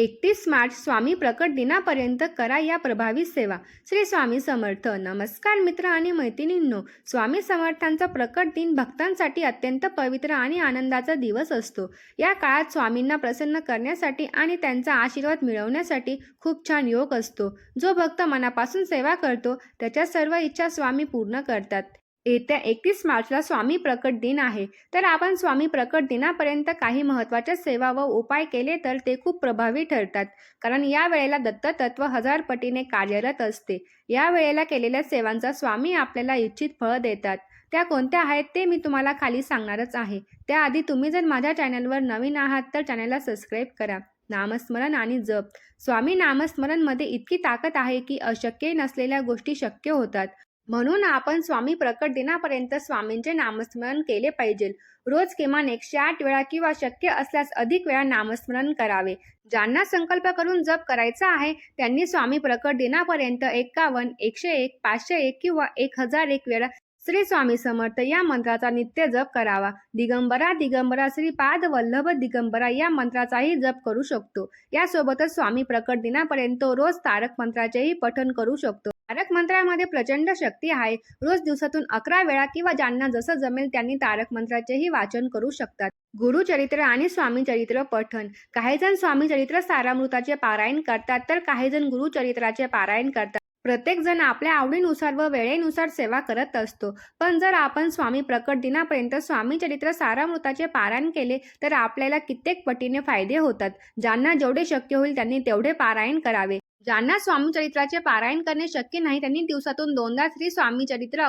एकतीस मार्च स्वामी प्रकट दिनापर्यंत करा या प्रभावी सेवा. श्री स्वामी समर्थ. नमस्कार मित्र आणि मैत्रिणींनो स्वामी समर्थांचा प्रकट दिन भक्तांसाठी अत्यंत पवित्र आणि आनंदाचा दिवस असतो. या काळात स्वामींना प्रसन्न करण्यासाठी आणि त्यांचा आशीर्वाद मिळवण्यासाठी खूप छान योग असतो. जो भक्त मनापासून सेवा करतो त्याच्या सर्व इच्छा स्वामी पूर्ण करतात. येत्या एकतीस मार्चला स्वामी प्रकट दिन आहे. तर आपण स्वामी प्रकट दिनापर्यंत काही महत्त्वाच्या सेवा व उपाय केले तर ते खूप प्रभावी ठरतात. कारण या वेळेला दत्त तत्व हजार पटीने कार्यरत असते. या वेळेला केलेल्या सेवांचा स्वामी आपल्याला इच्छित फळ देतात. त्या कोणत्या आहेत ते मी तुम्हाला खाली सांगणारच आहे. त्याआधी तुम्ही जर माझ्या चॅनलवर नवीन आहात तर चॅनलला सबस्क्राईब करा. नामस्मरण आणि जप. स्वामी नामस्मरणमध्ये इतकी ताकद आहे की अशक्य नसलेल्या गोष्टी शक्य होतात. म्हणून आपण स्वामी प्रकट दिनापर्यंत स्वामींचे नामस्मरण केले पाहिजे. रोज किमान एकशे आठ वेळा किंवा शक्य असल्यास अधिक वेळा नामस्मरण करावे. ज्यांना संकल्प करून जप करायचा आहे त्यांनी स्वामी प्रकट दिनापर्यंत एकावन्न एकशे एक पाचशे एक किंवा एक हजार एक वेळा श्री स्वामी समर्थ या मंत्राचा नित्य जप करावा. दिगंबरा दिगंबरा श्री पाद वल्लभ दिगंबरा या मंत्राचाही जप करू शकतो. यासोबतच स्वामी प्रकट दिनापर्यंत रोज तारक मंत्राचेही पठन करू शकतो. तारक मंत्रामध्ये प्रचंड शक्ती आहे. रोज दिवसातून अकरा वेळा किंवा ज्यांना जसं जमेल त्यांनी तारक मंत्राचेही वाचन करू शकतात. गुरुचरित्र आणि स्वामी चरित्र पठण. काही जण स्वामी चरित्र सारामृताचे पारायण करतात तर काही जण गुरुचरित्राचे पारायण करतात. प्रत्येक जण आपल्या आवडीनुसार व वेळेनुसार सेवा करत असतो. पण जर आपण स्वामी प्रकट दिनापर्यंत स्वामी चरित्र सारामृताचे पारायण केले तर आपल्याला कित्येक पटीने फायदे होतात. ज्यांना जेवढे शक्य होईल त्यांनी तेवढे पारायण करावे. ज्यांना स्वामी चरित्राचे पारायण करणे शक्य नाही त्यांनी दिवसातून दोनदा श्री स्वामी चरित्र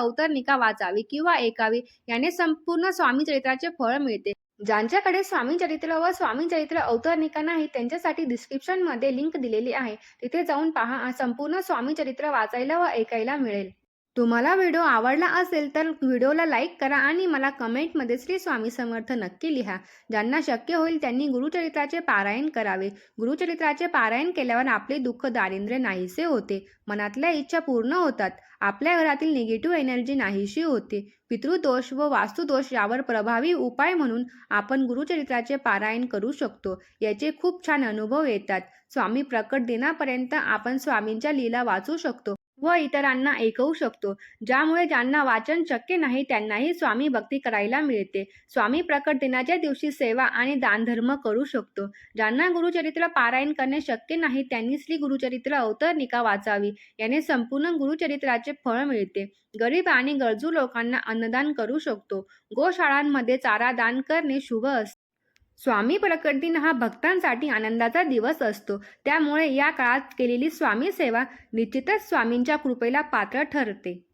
वाचावी किंवा ऐकावी. याने संपूर्ण स्वामी चरित्राचे फळ मिळते. ज्यांच्याकडे स्वामी चरित्र व स्वामी चरित्र नाही त्यांच्यासाठी डिस्क्रिप्शनमध्ये लिंक दिलेली आहे. तिथे जाऊन पहा संपूर्ण स्वामी चरित्र वाचायला व ऐकायला मिळेल. तुम्हाला व्हिडिओ आवडला असेल तर व्हिडिओला लाईक करा आणि मला कमेंटमध्ये श्री स्वामी समर्थ नक्की लिहा. ज्यांना शक्य होईल त्यांनी गुरुचरित्राचे पारायण करावे. गुरुचरित्राचे पारायण केल्यावर आपले दुःख दारिद्र्य नाहीसे होते. मनातल्या इच्छा पूर्ण होतात. आपल्या घरातील निगेटिव्ह एनर्जी नाहीशी होते. पितृदोष व वास्तुदोष यावर प्रभावी उपाय म्हणून आपण गुरुचरित्राचे पारायण करू शकतो. याचे खूप छान अनुभव येतात. स्वामी प्रकट दिनापर्यंत आपण स्वामींच्या लीला वाचू शकतो. व इतरांना ऐकवू शकतो. ज्यामुळे ज्यांना वाचन शक्य नाही त्यांनाही स्वामी भक्ती करायला मिळते. स्वामी प्रकट दिनाच्या दिवशी सेवा आणि दानधर्म करू शकतो. ज्यांना गुरुचरित्र पारायण करणे शक्य नाही त्यांनी श्री गुरुचरित्र अवतरनिका वाचावी. याने संपूर्ण गुरुचरित्राचे फळ मिळते. गरीब आणि गरजू लोकांना अन्नदान करू शकतो. गोशाळांमध्ये चारा दान करणे शुभ असते. स्वामी प्रकटदिन हा भक्तांसाठी आनंदाचा दिवस असतो. त्यामुळे या काळात केलेली स्वामी सेवा निश्चितच स्वामींच्या कृपेला पात्र ठरते.